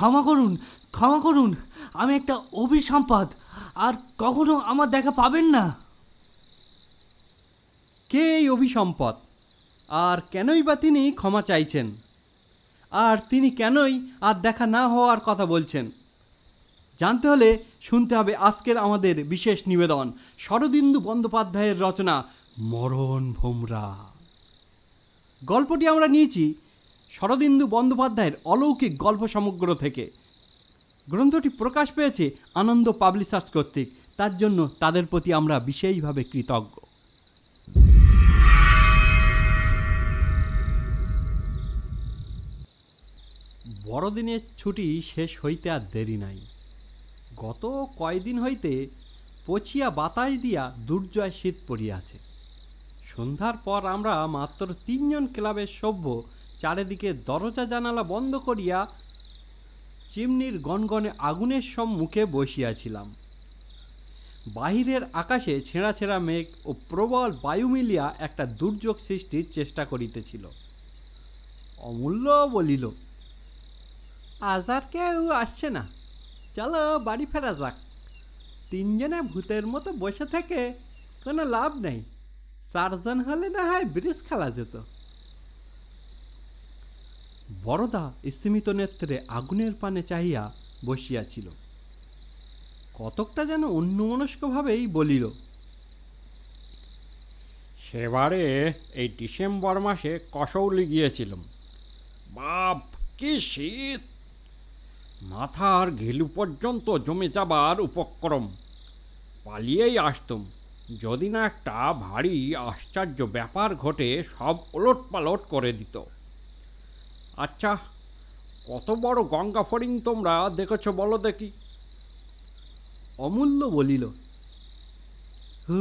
ক্ষমা করুন ক্ষমা করুন। আমি একটা অভিসম্পাদ আর কখনো আমার দেখা পাবেন না। কে এই অভিসম্পদ আর কেনই বা তিনি ক্ষমা চাইছেন? আর তিনি কেনই আর দেখা না হওয়ার কথা বলছেন? জানতে হলে শুনতে হবে আজকের আমাদের বিশেষ নিবেদন, শরদিন্দু বন্দ্যোপাধ্যায়ের রচনা, মরণ ভোমরা। গল্পটি আমরা নিয়েছি শরদিন্দু বন্দ্যোপাধ্যায়ের অলৌকিক গল্প সমগ্র থেকে। গ্রন্থটি প্রকাশ পেয়েছে আনন্দ পাবলিশার্স কর্তৃক। তার জন্য তাদের প্রতি আমরা বিশেষভাবে কৃতজ্ঞ। বড়দিনের ছুটি শেষ হইতে আর দেরি নাই। গত কয়দিন হইতে পচিয়া বাতাস দিয়া দুর্জয় শীত পড়িয়াছে। সন্ধ্যার পর আমরা মাত্র তিনজন ক্লাবের সভ্য চারিদিকে দরজা জানালা বন্ধ করিয়া চিমনির গনগনে আগুনের সম্মুখে বসিয়াছিলাম। বাহিরের আকাশে ছেঁড়া ছেঁড়া মেঘ ও প্রবল বায়ু মিলিয়া একটা দুর্যোগ সৃষ্টির চেষ্টা করিতেছিল। অমূল্য বলিল, আজ আর কেউ আসছে না। চলো বাড়ি ফেরা যাক। তিনজনে ভূতের মতো বসে থেকে কোনো লাভ নেই। চারজন হলে না হয় ব্রিজ খেলা যেত। বড়দা স্তিমিত নেত্রে আগুনের পানে চাহিয়া বসিয়াছিল। কতকটা যেন অন্যমনস্কভাবেই বলিল, সেবারে এই ডিসেম্বর মাসে কসৌলি গিয়েছিলাম। বাপ, কি শীত! মাথার ঘিলু পর্যন্ত জমে যাবার উপক্রম। পালিয়েই আসতুম। যদি না একটা ভারী আশ্চর্য ব্যাপার ঘটে, সব ওলট পালট করে দিত। আচ্ছা কত বড় গঙ্গা ফড়িং তোমরা দেখেছ বলো দেখি। অমূল্য বলিল হু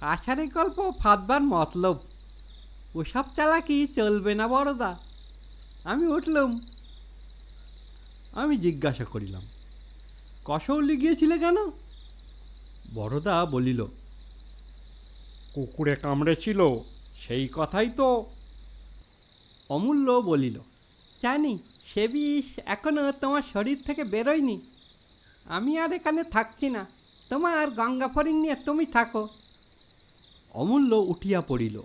আষাঢ়ে গল্প ফাঁদবার মতলব। ওসব চালাকি চলবে না বড়দা। আমি উঠলুম। আমি জিজ্ঞাসা করিলাম কসৌলি গিয়েছিলে কেন? বড়দা বলিল কুকুরে কামড়েছিল সেই কথাই তো অমূল্য বলিল, জানি, সে বিষ এখনও তোমার শরীর থেকে বেরোয়নি। আমি আর এখানে থাকছি না। তোমার গঙ্গা ফরিং নিয়ে তুমি থাকো। অমূল্য উঠিয়া পড়িল।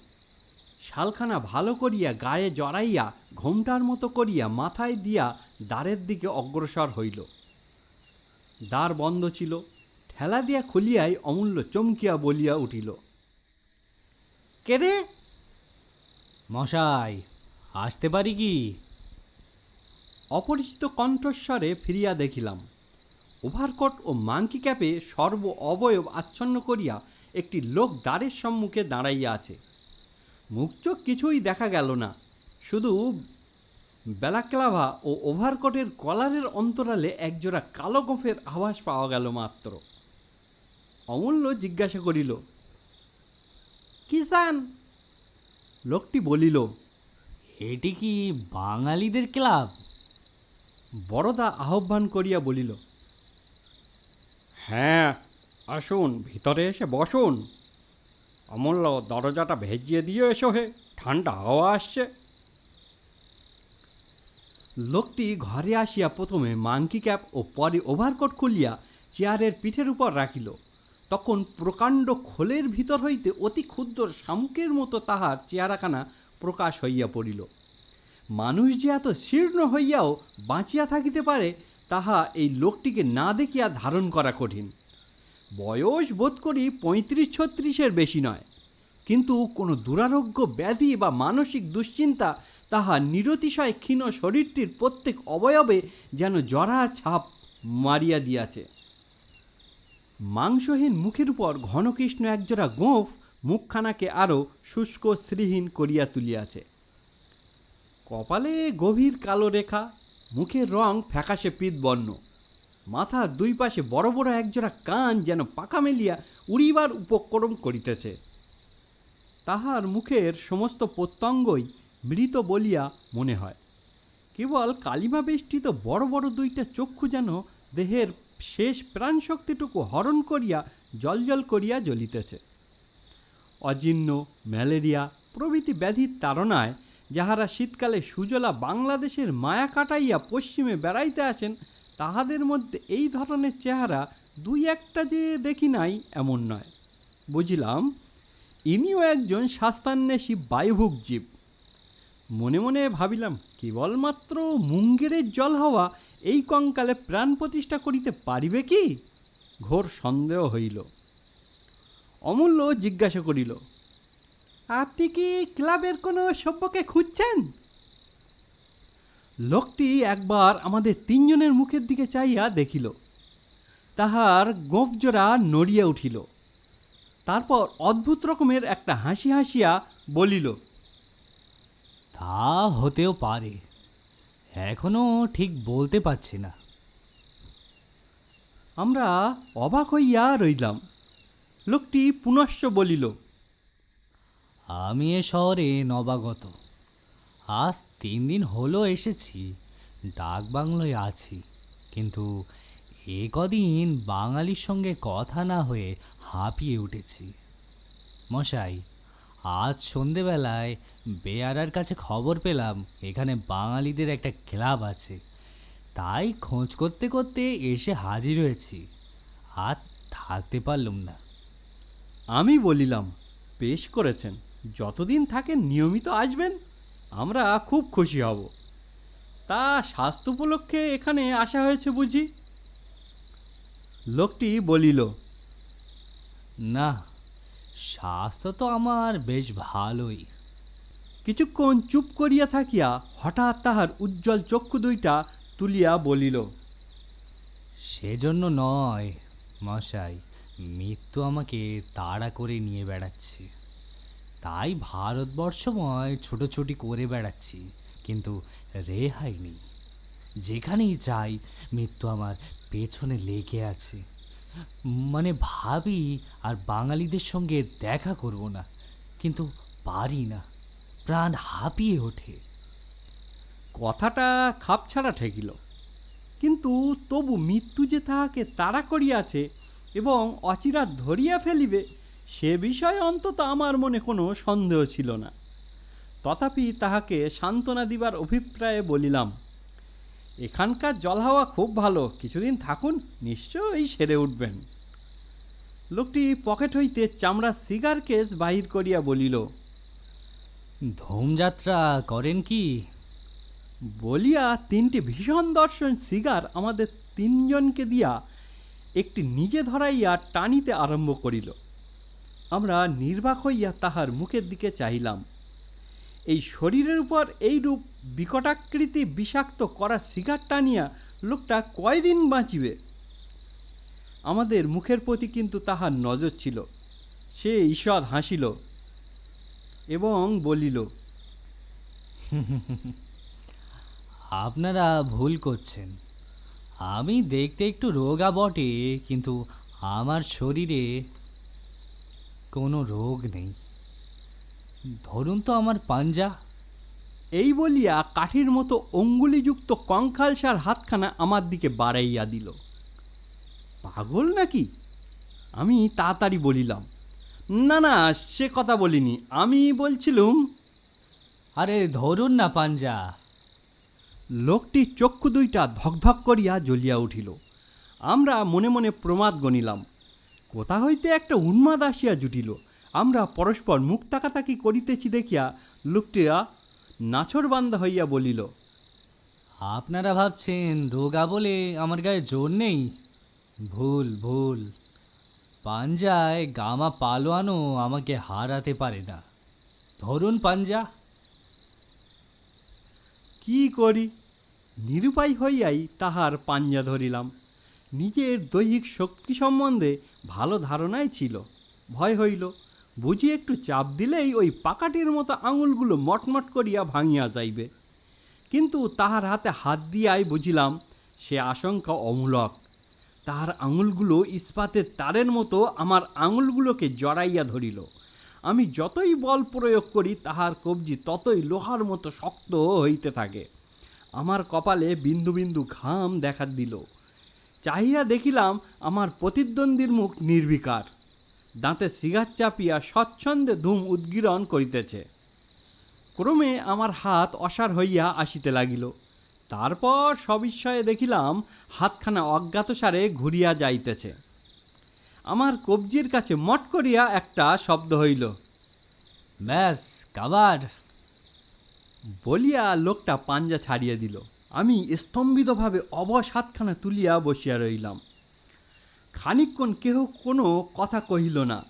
শালখানা ভালো করিয়া গায়ে জড়াইয়া, ঘোমটার মতো করিয়া মাথায় দিয়া দ্বারের দিকে অগ্রসর হইল। দ্বার বন্ধ ছিল। ঠেলা দিয়া খুলিয়াই অমূল্য চমকিয়া বলিয়া উঠিল, কে রে? মশাই আসতে পারি কি? অপরিচিত কণ্ঠস্বরে ফিরিয়া দেখিলাম। ওভারকোট ও মাংকি ক্যাপে সর্ব অবয়ব আচ্ছন্ন করিয়া একটি লোক দ্বারের সম্মুখে দাঁড়াইয়া আছে। মুখ চোখ কিছুই দেখা গেল না। শুধু বেলাক্লাভা ও ওভারকোটের কলারের অন্তরালে একজোড়া কালো গোফের আভাস পাওয়া গেল মাত্র। অমূল্য জিজ্ঞাসা করিল কিষান লোকটি বলিল এটি কি বাঙালিদের ক্লাব? বড়দা আহ্বান করিয়া বলিল হ্যাঁ আসুন ভিতরে এসে বসুন। অমূল্য দরজাটা ভেজিয়ে দিয়ে এসো হে ঠান্ডা হাওয়া আসছে। লোকটি ঘরে আসিয়া প্রথমে মাংকি ক্যাপ ও পরে ওভারকোট খুলিয়া চেয়ারের পিঠের উপর রাখিল। তখন প্রকাণ্ড খোলের ভিতর হইতে অতি ক্ষুদ্র শামুকের মতো তাহার চেয়ারাখানা প্রকাশ হইয়া পড়িল। মানুষ যে এত শীর্ণ হইয়াও বাঁচিয়া থাকিতে পারে, তাহা এই লোকটিকে না দেখিয়া ধারণ করা কঠিন। বয়স বোধ করি পঁয়ত্রিশ ছত্রিশের বেশি নয়। কিন্তু কোনো দুরারোগ্য ব্যাধি বা মানসিক দুশ্চিন্তা তাহা নিরতিশয় ক্ষীণ শরীরটির প্রত্যেক অবয়বে যেন জরা ছাপ মারিয়া দিয়াছে। মাংসহীন মুখের উপর ঘনকৃষ্ণ একজোড়া গোঁফ মুখখানাকে আরও শুষ্ক শ্রীহীন করিয়া তুলিয়াছে। কপালে গভীর কালো রেখা, মুখের রং ফ্যাকাশে বর্ণ মাথার দুই পাশে বড় বড় একজোড়া কান যেন পাকা মেলিয়া উড়িবার উপক্রম করিতেছে। তাহার মুখের সমস্ত প্রত্যঙ্গই মৃত বলিয়া মনে হয়। কেবল কালিমা বেষ্টিত বড় বড় দুইটা চক্ষু যেন দেহের শেষ প্রাণশক্তিটুকু হরণ করিয়া জলজল করিয়া জ্বলিতেছে। অজীর্ণ, ম্যালেরিয়া প্রভৃতি ব্যাধির তাড়নায় যাহারা শীতকালে সুজলা বাংলাদেশের মায়া কাটাইয়া পশ্চিমে বেড়াইতে আসেন, তাহাদের মধ্যে এই ধরনের চেহারা দুই একটা যে দেখি নাই এমন নয়। বুঝলাম, ইনিও একজন শাস্তান্বেষী বায়ুভুক জীব। মনে মনে ভাবিলাম, কেবলমাত্র মুঙ্গেরের জল হওয়া এই কঙ্কালে প্রাণ প্রতিষ্ঠা করিতে পারিবে কি? ঘোর সন্দেহ হইল। অমূল্য জিজ্ঞাসা করিল আপনি কি ক্লাবের কোনো সভ্যকে খুঁজছেন? লোকটি একবার আমাদের তিনজনের মুখের দিকে চাইয়া দেখিল তাহার গোঁফজোড়া নড়িয়া উঠিল তারপর অদ্ভুত রকমের একটা হাসি হাসিয়া বলিল তা হতেও পারে এখনও ঠিক বলতে পারছি না। আমরা অবাক হইয়া রইলাম। লোকটি পুনশ্চ বলিল, আমি এ শহরে নবাগত। আজ তিন দিন হলো এসেছি, ডাক বাংলোয় আছি। কিন্তু এ কদিন বাঙালির সঙ্গে কথা না হয়ে হাঁপিয়ে উঠেছি। মশাই, আজ সন্ধেবেলায় বেয়ারার কাছে খবর পেলাম, এখানে বাঙালিদের একটা ক্লাব আছে। তাই খোঁজ করতে করতে এসে হাজির হয়েছি। আর থাকতে পারলুম না। আমি বলিলাম পেশ করেছেন। যতদিন থাকেন নিয়মিত আসবেন, আমরা খুব খুশি হব। তা স্বাস্থ্য উপলক্ষে এখানে আসা হয়েছে বুঝি? লোকটি বলিল, না, স্বাস্থ্য তো আমার বেশ ভালোই। কিছুক্ষণ চুপ করিয়া থাকিয়া হঠাৎ তাহার উজ্জ্বল চক্ষু দুইটা তুলিয়া বলিল, সেজন্য নয়, মশাই। মৃত্যু আমাকে তাড়া করে নিয়ে বেড়াচ্ছে। তাই ভারতবর্ষময় ছোটোছুটি করে বেড়াচ্ছি, কিন্তু রেহাই নেই। যেখানেই যাই, মৃত্যু আমার পেছনে লেগে আছে। মানে ভাবি আর বাঙালিদের সঙ্গে দেখা করব না, কিন্তু পারি না। প্রাণ হাঁপিয়ে ওঠে। কথাটা খাপ ছাড়া ঠেকিল। কিন্তু তবু মৃত্যু যে তাহাকে তাড়া করিয়াছে এবং অচিরা ধরিয়া ফেলিবে সে বিষয়ে অন্তত আমার মনে কোনো সন্দেহ ছিল না। তথাপি তাহাকে সান্ত্বনা দিবার অভিপ্রায়ে বলিলাম এখানকার জল হাওয়া খুব ভালো কিছুদিন থাকুন নিশ্চয়ই সেরে উঠবেন। লোকটি পকেট হইতে চামড়ার সিগার কেস বাহির করিয়া বলিল ধূমযাত্রা করেন কি? বলিয়া তিনটি ভীষণ দর্শন সিগার আমাদের তিনজনকে দিয়া একটি নিজে ধরাইয়া টানিতে আরম্ভ করিল। আমরা নির্বাক হইয়া তাহার মুখের দিকে চাহিলাম। এই শরীরের উপর এইরূপ বিকটাকৃতি বিষাক্ত করা সিগার টানিয়া লোকটা কয়দিন বাঁচিবে? আমাদের মুখের প্রতি কিন্তু তাহার নজর ছিল। সে ঈষৎ হাসিল এবং বলিল, আপনারা ভুল করছেন। আমি দেখতে একটু রোগা বটে কিন্তু আমার শরীরে কোনো রোগ নেই। ধরুন তো আমার পাঞ্জা। এই বলিয়া কাঠির মতো অঙ্গুলিযুক্ত কঙ্কালসার হাতখানা আমার দিকে বাড়াইয়া দিল। পাগল নাকি? আমি তাড়াতাড়ি বলিলাম না না সে কথা বলিনি। আমি বলছিলুম আরে ধরুন না পাঞ্জা লোকটি চক্ষু দুইটা ধকধক করিয়া জ্বলিয়া উঠিল। আমরা মনে মনে প্রমাদ গণিলাম। কোথা হইতে একটা উন্মাদ আসিয়া জুটিল। আমরা পরস্পর মুখ তাকাতাকি করিতেছি দেখিয়া লোকটিরা নাছরবান্দা হইয়া বলিল, আপনারা ভাবছেন রোগা বলে আমার গায়ে জোর নেই? ভুল ভুল। পাঞ্জায় গামা পালোয়ানো আমাকে হারাতে পারে না। ধরুন পাঞ্জা। কি করি? নিরুপায় হইয়াই তাহার পাঞ্জা ধরিলাম। নিজের দৈহিক শক্তি সম্বন্ধে ভালো ধারণাই ছিল। ভয় হইল, বুঝি একটু চাপ দিলেই ওই পাকাটির মতো আঙুলগুলো মটমট করিয়া ভাঙিয়া যাইবে। কিন্তু তাহার হাতে হাত দিয়াই বুঝিলাম, সে আশঙ্কা অমূলক। তাহার আঙুলগুলো ইস্পাতের তারের মতো আমার আঙুলগুলোকে জড়াইয়া ধরিল। আমি যতই বল প্রয়োগ করি, তাহার কবজি ততই লোহার মতো শক্ত হইতে থাকে। আমার কপালে বিন্দু বিন্দু ঘাম দেখা দিল। চাহিয়া দেখিলাম, আমার প্রতিদ্বন্দ্বীর মুখ নির্বিকার। দাঁতে সিগার চাপিয়া স্বচ্ছন্দে ধূম উদ্গীরণ করিতেছে। ক্রমে আমার হাত অসার হইয়া আসিতে লাগিল। তারপর সবিস্ময়ে দেখিলাম, হাতখানা অজ্ঞাতসারে ঘুরিয়া যাইতেছে। আমার কবজির কাছে মট করিয়া একটা শব্দ হইল। ব্যাস কাবার। বলিয়া লোকটা পাঞ্জা ছাড়িয়ে দিল। আমি স্তম্ভিতভাবে অবশ হাতখানা তুলিয়া বসিয়া রইলাম। খানিকক্ষণ কেহ কোনো কথা কহিল না।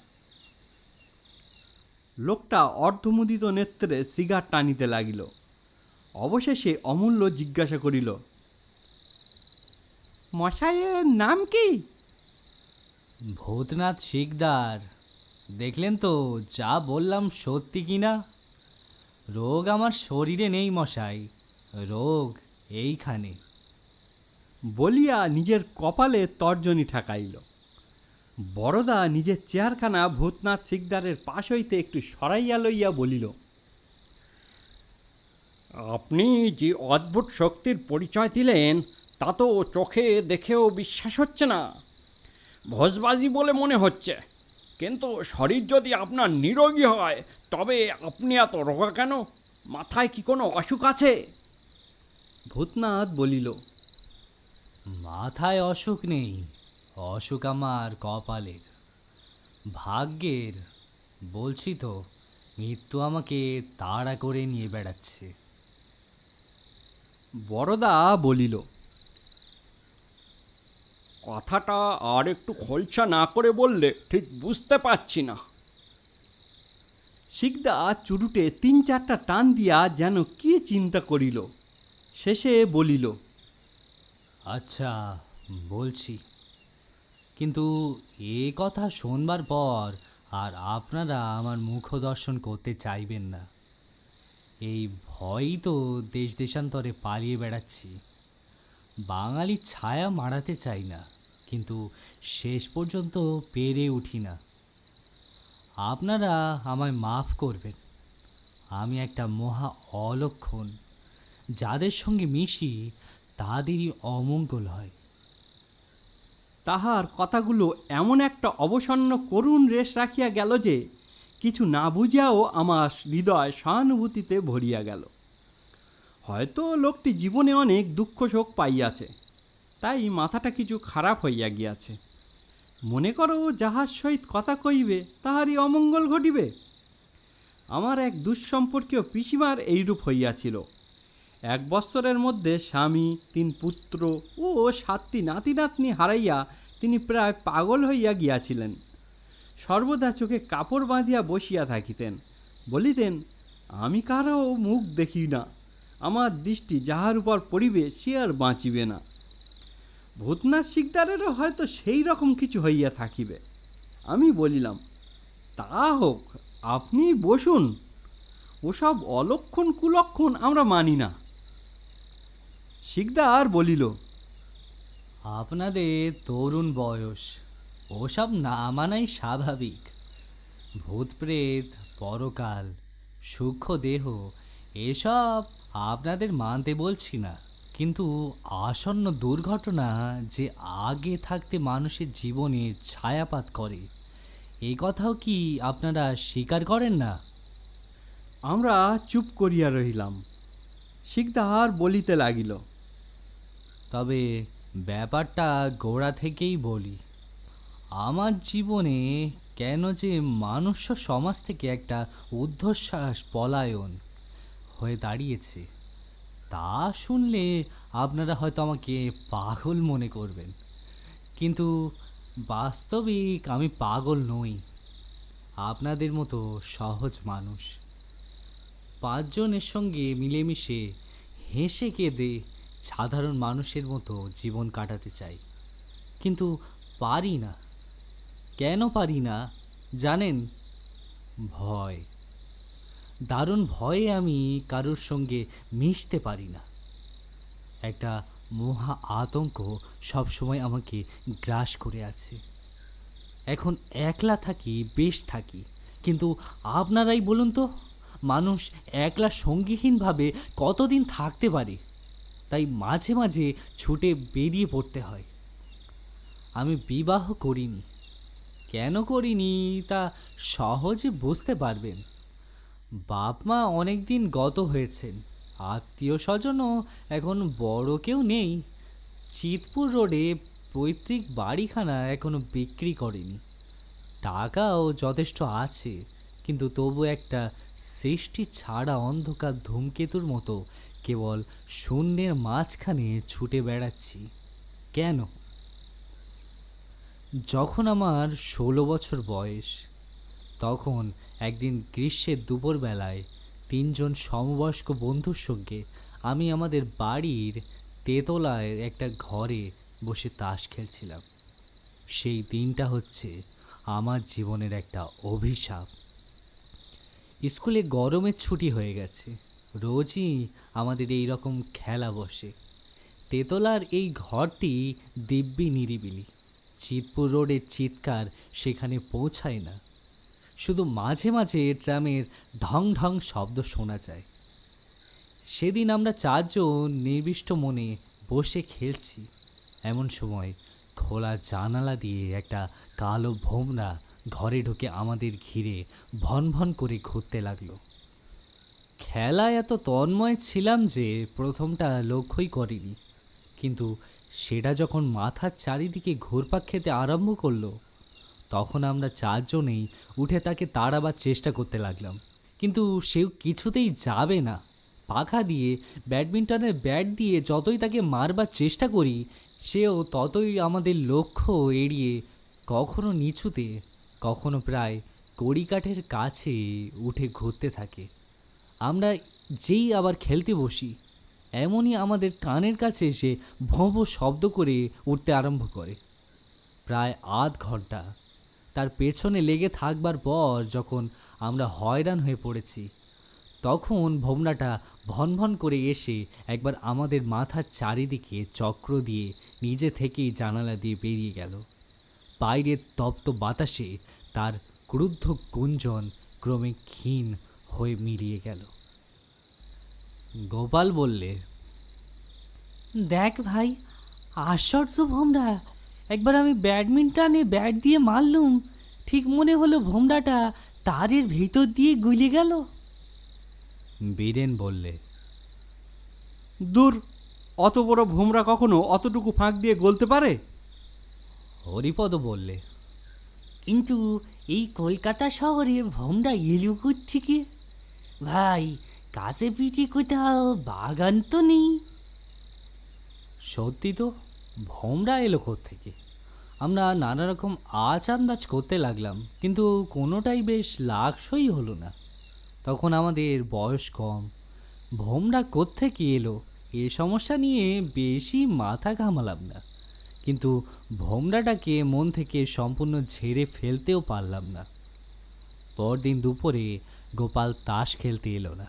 লোকটা অর্ধমুদিত নেত্রে সিগার টানিতে লাগিল। অবশেষে অমূল্য জিজ্ঞাসা করিল মশাইয়ের নাম কি? ভূতনাথ শিকদার দেখলেন তো যা বললাম সত্যি কি না? রোগ আমার শরীরে নেই মশাই রোগ এইখানে। বলিয়া নিজের কপালে তর্জনী ঠেকাইল। বড়দা নিজের চেয়ারখানা ভূতনাথ সিকদারের পাশ হইতে একটু সরাইয়া লইয়া বলিল আপনি যে অদ্ভুত শক্তির পরিচয় দিলেন তা তো চোখে দেখেও বিশ্বাস হচ্ছে না। ভোজবাজি বলে মনে হচ্ছে। কিন্তু শরীর যদি আপনার নিরোগী হয় তবে আপনি এত রোগা কেন? মাথায় কি কোনো অসুখ আছে? ভূতনাথ বলিল মাথায় অসুখ নেই অসুখ আমার কপালের। ভাগ্যের বলছি তো মৃত্যু আমাকে তাড়া করে নিয়ে বেড়াচ্ছে। বড়দা বলিল কথাটা আর একটু খোলসা না করে বললে ঠিক বুঝতে পারছি না। শিকদা চুরুটে তিন চারটা টান দিয়া যেন কি চিন্তা করিল। শেষে বলিল আচ্ছা বলছি। কিন্তু এ কথা শোনবার পর আর আপনারা আমার মুখ দর্শন করতে চাইবেন না। এই ভয়ই তো দেশ দেশান্তরে পালিয়ে বেড়াচ্ছি। বাঙালির ছায়া মারাতে চাই না। কিন্তু শেষ পর্যন্ত পেরে উঠি না। আপনারা আমায় মাফ করবেন। আমি একটা মহা অলক্ষণ। যাদের সঙ্গে মিশি, তাদেরই অমঙ্গল হয়। তাহার কথাগুলো এমন একটা অবসন্ন করুণ রেশ রাখিয়া গেল যে, কিছু না বুঝিয়াও আমার হৃদয় সহানুভূতিতে ভরিয়া গেল। হয়তো লোকটি জীবনে অনেক দুঃখ শোক পাইয়াছে। তাই মাথাটা কিছু খারাপ হইয়া গিয়াছে। মনে করো যাহার সহিত কথা কইবে, তাহারই অমঙ্গল ঘটিবে। আমার এক দুঃসম্পর্কীয় পিসিমার এইরূপ হইয়াছিল। এক বৎসরের মধ্যে স্বামী, তিন পুত্র ও সাতটি নাতি নাতনি হারাইয়া তিনি প্রায় পাগল হইয়া গিয়াছিলেন। সর্বদা চোখে কাপড় বাঁধিয়া বসিয়া থাকিতেন। বলিতেন, আমি কারও মুখ দেখি না। আমার দৃষ্টি যাহার উপর পড়িবে সে আর বাঁচিবে না। ভূতনাথ শিকদারেরও হয়তো সেই রকম কিছু হইয়া থাকিবে। আমি বলিলাম, তা হোক, আপনি বসুন। ওসব অলক্ষণ কুলক্ষণ আমরা মানি না। শিকদার বলিল, আপনাদের তরুণ বয়স, ওসব না মানাই স্বাভাবিক। ভূতপ্রেত, পরকাল, সূক্ষ্ম দেহ, এসব আপনাদের মানতে বলছি না। কিন্তু আসন্ন দুর্ঘটনা যে আগে থাকতে মানুষের জীবনে ছায়াপাত করে এই কথাও কি আপনারা স্বীকার করেন না? আমরা চুপ করিয়া রহিলাম। শিকদাহার বলিতে লাগিল। তবে ব্যাপারটা গোড়া থেকেই বলি আমার জীবনে কেন যে মানুষ্য সমাজ থেকে একটা ঊর্ধ্বশ্বাস পলায়ন হয়ে দাঁড়িয়েছে। তা শুনলে আপনারা হয়তো আমাকে পাগল মনে করবেন। কিন্তু বাস্তবিক আমি পাগল নই। আপনাদের মতো সহজ মানুষ। পাঁচজনের সঙ্গে মিলেমিশে হেসে কেঁদে সাধারণ মানুষের মতো জীবন কাটাতে চাই। কিন্তু পারি না। কেন পারি না, জানেন? ভয়। দারুণ ভয়ে আমি কারোর সঙ্গে মিশতে পারি না। একটা মহা আতঙ্ক সবসময় আমাকে গ্রাস করে আছে। এখন একলা থাকি, বেশ থাকি। কিন্তু আপনারাই বলুন তো, মানুষ একলা সঙ্গীহীনভাবে কতদিন থাকতে পারে? তাই মাঝে মাঝে ছুটে বেরিয়ে পড়তে হয়। আমি বিবাহ করিনি। কেন করিনি তা সহজে বুঝতে পারবেন। বাপ মা অনেক দিন গত হয়েছেন। আত্মীয় স্বজনও এখন বড় কেউ নেই। চিতপুর রোডে পৈতৃক বাড়িখানা এখনও বিক্রি করেনি। টাকাও যথেষ্ট আছে, কিন্তু তবু একটা সৃষ্টি ছাড়া অন্ধকার ধূমকেতুর মতো কেবল শূন্যের মাঝখানে ছুটে বেড়াচ্ছি। কেন? যখন আমার ষোলো বছর বয়স তখন একদিন গ্রীষ্মের দুপুরবেলায় তিনজন সমবয়স্ক বন্ধুর সঙ্গে আমি আমাদের বাড়ির তেতলায় একটা ঘরে বসে তাস খেলছিলাম। সেই দিনটা হচ্ছে আমার জীবনের একটা অভিশাপ। স্কুলে গরমের ছুটি হয়ে গেছে, রোজই আমাদের এই রকম খেলা বসে। তেতলার এই ঘরটি দিব্যি নিরিবিলি, চিতপুর রোডের চিৎকার সেখানে পৌঁছায় না। শুধু মাঝে মাঝে ট্রামের ঢং ঢং শব্দ শোনা যায়। সেদিন আমরা চারজন নির্দিষ্ট মনে বসে খেলছি। এমন সময় খোলা জানালা দিয়ে একটা কালো ভোমরা ঘরে ঢুকে আমাদের ঘিরে ভন ভন করে ঘুরতে লাগল। খেলায় এত তন্ময় ছিলাম যে প্রথমটা লক্ষ্যই করিনি। কিন্তু সেটা যখন মাথার চারিদিকে ঘুরপাক খেতে আরম্ভ করল তখন আমরা চারজনেই উঠে তাকে তাড়াবার চেষ্টা করতে লাগলাম। কিন্তু সেও কিছুতেই যাবে না। পাখা দিয়ে, ব্যাডমিন্টনের ব্যাট দিয়ে যতই তাকে মারবার চেষ্টা করি, সেও ততই আমাদের লক্ষ্য এড়িয়ে কখনো নিচুতে, কখনো প্রায় কড়িকাঠের কাছে উঠে ঘুরতে থাকে। আমরা যেই আবার খেলতে বসি, এমনই আমাদের কানের কাছে এসে ভোঁ শব্দ করে উঠতে আরম্ভ করে। প্রায় আধ ঘণ্টা তার পেছনে লেগে থাকবার পর যখন আমরা হয়রান হয়ে পড়েছি, তখন ভোমরাটা ভন ভন করে এসে একবার আমাদের মাথার চারিদিকে চক্র দিয়ে নিজে থেকেই জানালা দিয়ে বেরিয়ে গেল। বাইরের তপ্ত বাতাসে তার ক্রুদ্ধ গুঞ্জন ক্রমে ক্ষীণ হয়ে মিলিয়ে গেল। গোপাল বললে, দেখ ভাই, আশ্চর্য ভোমরা একবার আমি ব্যাডমিন্টনে ব্যাট দিয়ে মারলুম। ঠিক মনে হলো ভোমরাটা তারের ভিতর দিয়ে গুলে গেল। বীরেন বললে দূর অত বড় ভোমরা কখনো অতটুকু ফাঁক দিয়ে গলতে পারে? হরিপদ বললে কিন্তু এই কলকাতা শহরে ভোমরা এলো কি? ভাই কাছে পিঠে কোথাও বাগান তো নেই। সত্যি তো? ভোমরা এলো থেকে? আমরা নানা রকম আজ আন্দাজ করতে লাগলাম, কিন্তু কোনোটাই বেশ লাকসই হলো না। তখন আমাদের বয়স কম। ভোমরা কোত্থেকে এলো? এ সমস্যা নিয়ে বেশি মাথা ঘামালাম না। কিন্তু ভোমরাটাকে মন থেকে সম্পূর্ণ ঝেড়ে ফেলতেও পারলাম না। পরদিন দুপুরে গোপাল তাস খেলতে এলো না।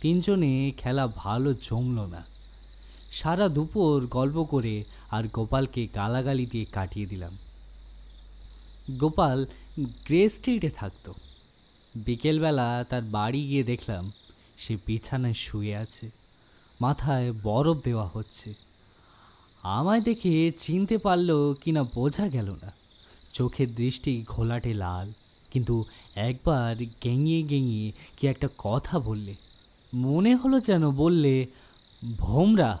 তিনজনে খেলা ভালো জমলো না। সারা দুপুর গল্প করে আর গোপালকে গালাগালি দিয়ে কাটিয়ে দিলাম। গোপাল গ্রে স্ট্রিটে থাকতো। বিকেলবেলা তার বাড়ি গিয়ে দেখলাম সে বিছানায় শুয়ে আছে। মাথায় বরফ দেওয়া হচ্ছে। আমায় দেখে চিনতে পারল কিনা বোঝা গেল না। চোখের দৃষ্টি ঘোলাটে লাল, কিন্তু একবার গেঙিয়ে গেঙিয়ে কি একটা কথা বললে। মনে হলো যেন বললে, ভোমরা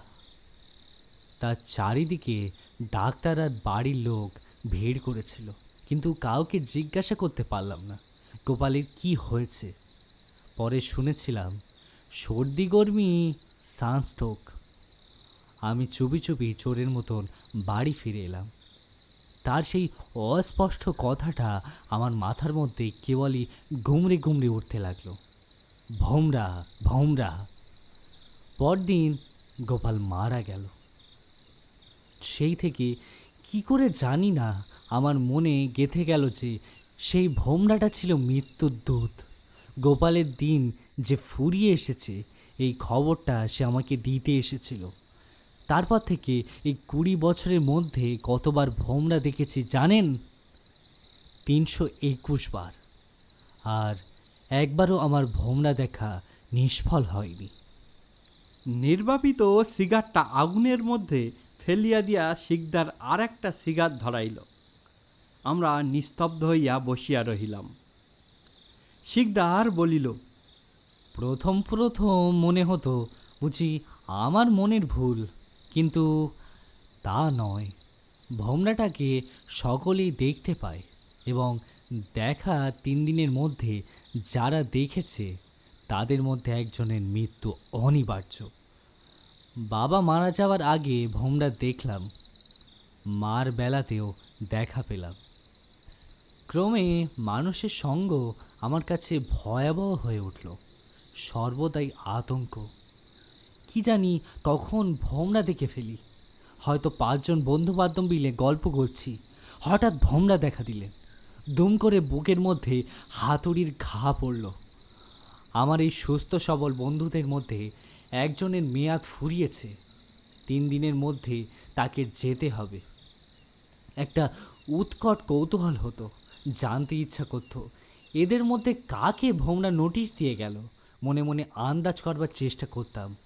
তার চারিদিকে ডাক্তার আর বাড়ির লোক ভিড় করেছিল। কিন্তু কাউকে জিজ্ঞাসা করতে পারলাম না, গোপালের কি হয়েছে? পরে শুনেছিলাম, সর্দি, গরমি সানস্ট্রোক আমি চুপি চুপি চোরের মতন বাড়ি ফিরে এলাম। তার সেই অস্পষ্ট কথাটা আমার মাথার মধ্যে কেবলই গুমড়ে গুমড়ে উঠতে লাগল। ভোমরা ভোমরা। পরদিন গোপাল মারা গেল। সেই থেকে কি করে জানি না, আমার মনে গেথে গেল যে সেই ভোমরাটা ছিল মৃত্যুর দূত। গোপালের দিন যে ফুরিয়ে এসেছে, এই খবরটা সে আমাকে দিতে এসেছিল। তারপর থেকে এই কুড়ি বছরের মধ্যে কতবার ভোমরা দেখেছি জানেন? তিনশো একুশ বার। আর একবারও আমার ভোমরা দেখা নিষ্ফল হয়নি। নির্বাপিত সিগারটা আগুনের মধ্যে ফেলিয়া দিয়া শিকদার আর একটা সিগার ধরাইল। আমরা নিস্তব্ধ হইয়া বসিয়া রহিলাম। শিকদার বলিল, প্রথম প্রথম মনে হতো বুঝি আমার মনের ভুল, কিন্তু তা নয়। ভোমরাটাকে সকলেই দেখতে পায় এবং দেখা তিন দিনের মধ্যে যারা দেখেছে, তাদের মধ্যে একজনের মৃত্যু অনিবার্য। বাবা মারা যাওয়ার আগে ভোমরা দেখলাম। মার বেলাতেও দেখা পেলাম। ক্রমে মানুষের সঙ্গ আমার কাছে ভয়াবহ হয়ে উঠল। সর্বদাই আতঙ্ক। কি জানি তখন ভোমরা দেখে ফেলি। হয়তো পাঁচজন বন্ধু বান্ধব মিলে গল্প করছি। হঠাৎ ভোমরা দেখা দিলেন। দুম করে বুকের মধ্যে হাতুড়ির ঘা পড়ল। আমার এই সুস্থ সবল বন্ধুদের মধ্যে একজনের মেয়াদ ফুরিয়েছে। তিন দিনের মধ্যে তাকে যেতে হবে। একটা উৎকট কৌতূহল হতো, জানতে ইচ্ছা করত, এদের মধ্যে কাকে ভোমরা নোটিশ দিয়ে গেল? মনে মনে আন্দাজ করবার চেষ্টা করতাম।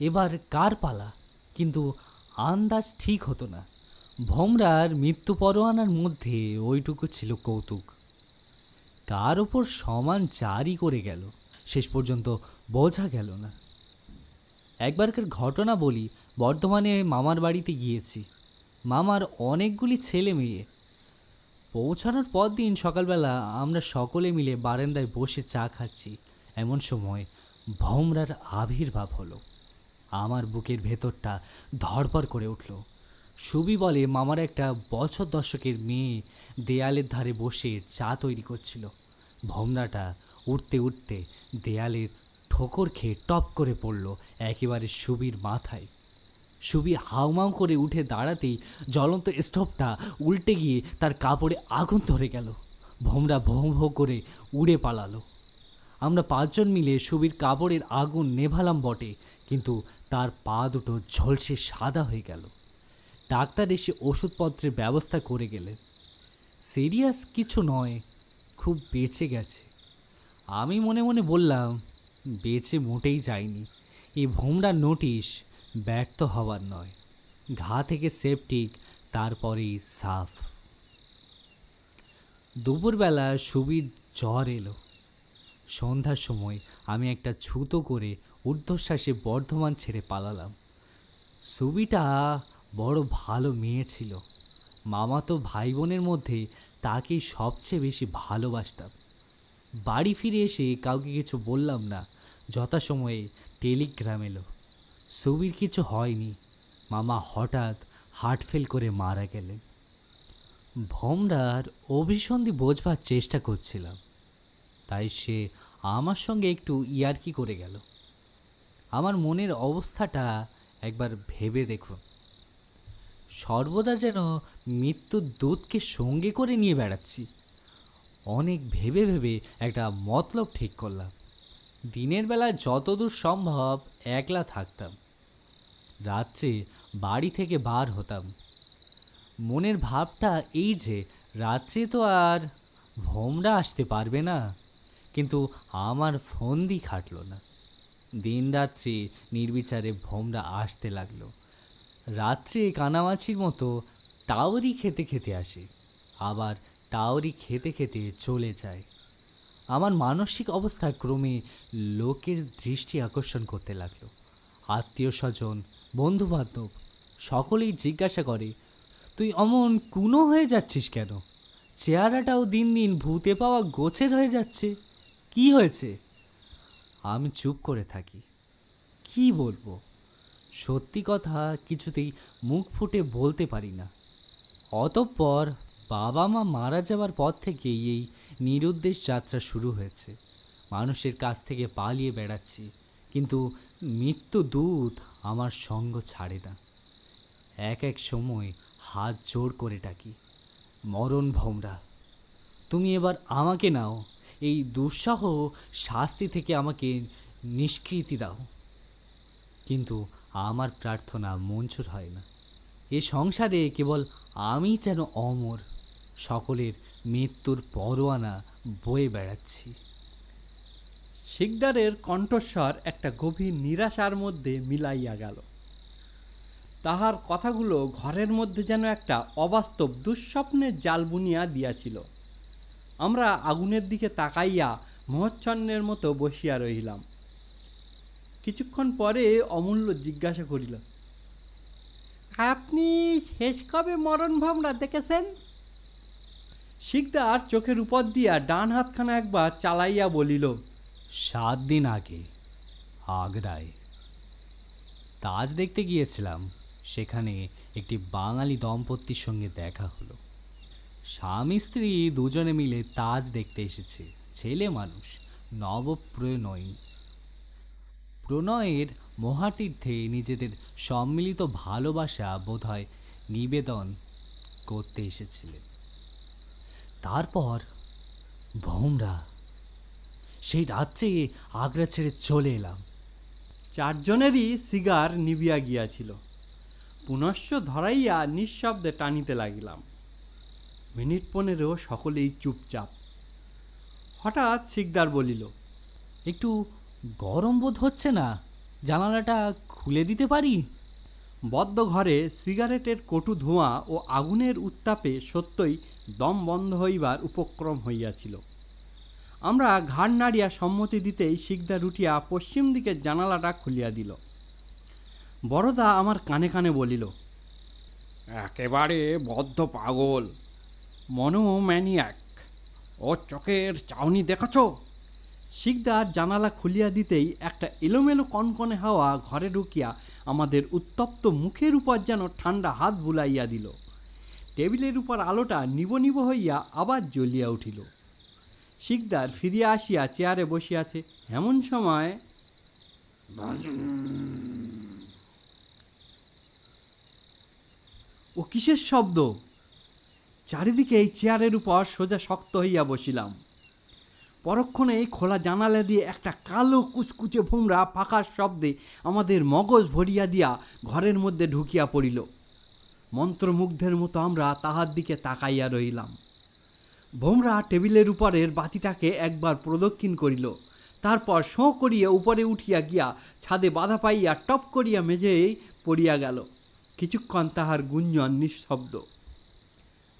এবার কার পালা? কিন্তু আন্দাজ ঠিক হতো না। ভোমরার মৃত্যু পরোয়ানার মধ্যে ওইটুকু ছিল কৌতুক। কার ওপর সমান জারি করে গেল, শেষ পর্যন্ত বোঝা গেল না। একবারকার ঘটনা বলি, বর্ধমানে মামার বাড়িতে গিয়েছি। মামার অনেকগুলি ছেলে মেয়ে। পৌঁছানোর পর দিন সকালবেলা আমরা সকলে মিলে বারান্দায় বসে চা খাচ্ছি। এমন সময় ভোমরার আবির্ভাব হলো। আমার বুকের ভেতরটা ধরপর করে উঠল। সুবি বলে, মামার একটা বছর দশকের মেয়ে দেয়ালের ধারে বসে চা তৈরি করছিল। ভোমরাটা উঠতে উঠতে দেয়ালের ঠোকর খেয়ে টপ করে পড়ল একেবারে সুবির মাথায়। সুবি হাউমাউ করে উঠে দাঁড়াতেই জ্বলন্ত স্টোভটা উল্টে গিয়ে তার কাপড়ে আগুন ধরে গেল। ভোমরা ভোঁ ভোঁ করে উড়ে পালালো। আমরা পাঁচজন মিলে সুবির কাপড়ের আগুন নেভালাম বটে, কিন্তু তার পা দুটো ঝলসে সাদা হয়ে গেল। ডাক্তার এসে ওষুধপত্রের ব্যবস্থা করে গেলেন। সিরিয়াস কিছু নয়, খুব বেঁচে গেছে। আমি মনে মনে বললাম বেঁচে মোটেই যায়নি। এই ভোমরা নোটিশ ব্যর্থ হওয়ার নয়। ঘা থেকে সেপটিক তারপরেই সাফ। দুপুরবেলা সুবির জ্বর এলো। সন্ধ্যার সময় আমি একটা ছুতো করে ঊর্ধ্বশ্বাসে বর্ধমান ছেড়ে পালালাম। সুবিটা বড় ভালো মেয়ে ছিল। মামাতো ভাই বোনের মধ্যে তাকেই সবচেয়ে বেশি ভালোবাসতাম। বাড়ি ফিরে এসে কাউকে কিছু বললাম না। যথাসময়ে টেলিগ্রাম এলো। সুবির কিছু হয়নি। মামা হঠাৎ হার্ট ফেল করে মারা গেলেন। ভোমরার অভিসন্ধি বোঝবার চেষ্টা করছিলাম। তাই সে আমার সঙ্গে একটু ইয়ার্কি করে গেল। আমার মনের অবস্থাটা একবার ভেবে দেখুন। সর্বদা যেন মৃত্যুর দূতকে সঙ্গে করে নিয়ে বেড়াচ্ছি। অনেক ভেবে ভেবে একটা মতলব ঠিক করলাম। দিনের বেলা যতদূর সম্ভব একলা থাকতাম। রাত্রে বাড়ি থেকে বার হতাম। মনের ভাবটা এই যে, রাত্রে তো আর ভোমরা আসতে পারবে না, কিন্তু আমার ফন্দি খাটল না। দিন রাত্রি নির্বিচারে ভোমরা আসতে লাগল। রাত্রে কানামাছির মতো টাওরি খেতে খেতে আসে, আবার টাওরি খেতে খেতে চলে যায়। আমার মানসিক অবস্থা ক্রমে লোকের দৃষ্টি আকর্ষণ করতে লাগল। আত্মীয় স্বজন, বন্ধুবান্ধব, সকলেই জিজ্ঞাসা করে, তুই অমন কুনো হয়ে যাচ্ছিস কেন? চেহারাটাও দিন দিন ভূতে পাওয়া গোছের হয়ে যাচ্ছে। কি হয়েছে? আমি চুপ করে থাকি। কি বলব? সত্যি কথা কিছুতেই মুখ ফুটে বলতে পারি না। অতঃপর বাবা মা মারা যাওয়ার পর থেকেই এই নিরুদ্দেশ যাত্রা শুরু হয়েছে। মানুষের কাছ থেকে পালিয়ে বেড়াচ্ছি, কিন্তু মৃত্যু দূত আমার সঙ্গ ছাড়ে না। এক এক সময় হাত জোর করে ডাকি, মরণ ভোমরা, তুমি এবার আমাকে নাও, এই দুঃসাহ শাস্তি থেকে আমাকে নিষ্কৃতি দাও। কিন্তু আমার প্রার্থনা মঞ্জুর হয় না। এ সংসারে কেবল আমি যেন অমর। সকলের মৃত্যুর পরোয়ানা বয়ে বেড়াচ্ছি। শিকদারের কণ্ঠস্বর একটা গভীর নিরাশার মধ্যে মিলাইয়া গেল। তাহার কথাগুলো ঘরের মধ্যে যেন একটা অবাস্তব দুঃস্বপ্নের জাল বুনিয়া দিয়াছিল। আমরা আগুনের দিকে তাকাইয়া মহচ্ছন্নের মতো বসিয়া রহিলাম। কিছুক্ষণ পরে অমূল্য জিজ্ঞাসা করিল, আপনি শেষ কবে মরণ ভমরা দেখেছেন? শিকদার চোখের উপর দিয়া ডান হাতখানা একবার চালাইয়া বলিল, সাত দিন আগে, আগ্রায়। তাজ দেখতে গিয়েছিলাম, সেখানে একটি বাঙালি দম্পতির সঙ্গে দেখা হলো। স্বামী স্ত্রী দুজনে মিলে তাজ দেখতে এসেছে, ছেলে মানুষ, নবপ্রণয়ী। প্রণয়ের মহাতীর্থে নিজেদের সম্মিলিত ভালোবাসা বোধহয় নিবেদন করতে এসেছিলেন। তারপর ভোমরা সেই রাত্রে আগ্রা ছেড়ে চলে এলাম। চারজনেরই সিগার নিবিয়া গিয়াছিল। পুনশ্চ ধরাইয়া নিঃশব্দে টানিতে লাগিলাম। মিনিট পনেরো সকলেই চুপচাপ। হঠাৎ শিকদার বলিল, একটু গরম বোধ হচ্ছে না? জানালাটা খুলে দিতে পারি? বদ্ধ ঘরে সিগারেটের কটু ধোঁয়া ও আগুনের উত্তাপে সত্যই দম বন্ধ হইবার উপক্রম হইয়াছিল। আমরা ঘাড় নাড়িয়া সম্মতি দিতেই শিকদার উঠিয়া পশ্চিম দিকের জানালাটা খুলিয়া দিল। বড়দা আমার কানে কানে বলিল, একেবারে বদ্ধ পাগল, মনোম্যানিয়াক, ও চোখের চাউনি দেখাছ? শিকদার জানালা খুলিয়া দিতেই একটা এলোমেলো কনকনে হাওয়া ঘরে ঢুকিয়া আমাদের উত্তপ্ত মুখের উপর যেন ঠান্ডা হাত বুলাইয়া দিল। টেবিলের উপর আলোটা নিব নিব হইয়া আবার জ্বলিয়া উঠিল। শিকদার ফিরিয়া আসিয়া চেয়ারে বসিয়াছে। এমন সময় ও কিসের শব্দ? চারিদিকে এই চেয়ারের উপর সোজা শক্ত হইয়া বসিলাম। পরক্ষণে এই খোলা জানালা দিয়ে একটা কালো কুচকুচে ভুমরা ফাঁকার শব্দে আমাদের মগজ ভরিয়া দিয়া ঘরের মধ্যে ঢুকিয়া পড়িল। মন্ত্রমুগ্ধের মতো আমরা তাহার দিকে তাকাইয়া রহিলাম। ভোমরা টেবিলের উপরের বাতিটাকে একবার প্রদক্ষিণ করিল। তারপর শোঁ করিয়া উপরে উঠিয়া গিয়া ছাদে বাধা পাইয়া টপ করিয়া মেঝেই পড়িয়া গেল। কিছুক্ষণ তাহার গুঞ্জন নিঃশব্দ।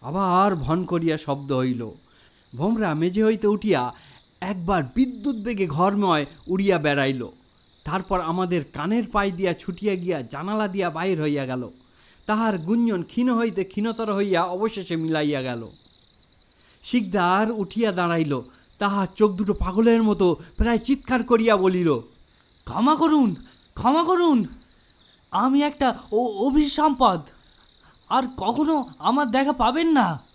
আবার ভন করিয়া শব্দ হইল। ভোমরা মেঝে হইতে উঠিয়া একবার বিদ্যুৎ বেগে ঘরময় উড়িয়া বেড়াইল। তারপর আমাদের কানের পায়ে দিয়া ছুটিয়া গিয়া জানালা দিয়া বাহির হইয়া গেল। তাহার গুঞ্জন ক্ষীণ হইতে ক্ষীণতর হইয়া অবশেষে মিলাইয়া গেল। শিকদার উঠিয়া দাঁড়াইল। তাহার চোখ দুটো পাগলের মতো প্রায় চিৎকার করিয়া বলিল, ক্ষমা করুন ক্ষমা করুন। আমি একটা অভিসম্পদ আর কখনো আমার দেখা পাবেন না।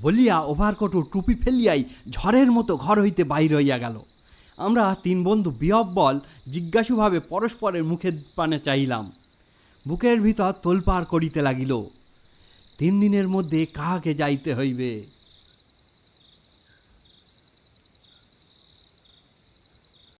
বলিয়া ওভারকোট ও টুপি ফেলিয়াই ঝড়ের মতো ঘর হইতে বাইর হইয়া গেল। আমরা তিন বন্ধু বিহব্বল জিজ্ঞাসুভাবে পরস্পরের মুখের পানে চাইলাম বুকের ভিতর তোলপাড় করিতে লাগিল। তিন দিনের মধ্যে কাহাকে যাইতে হইবে?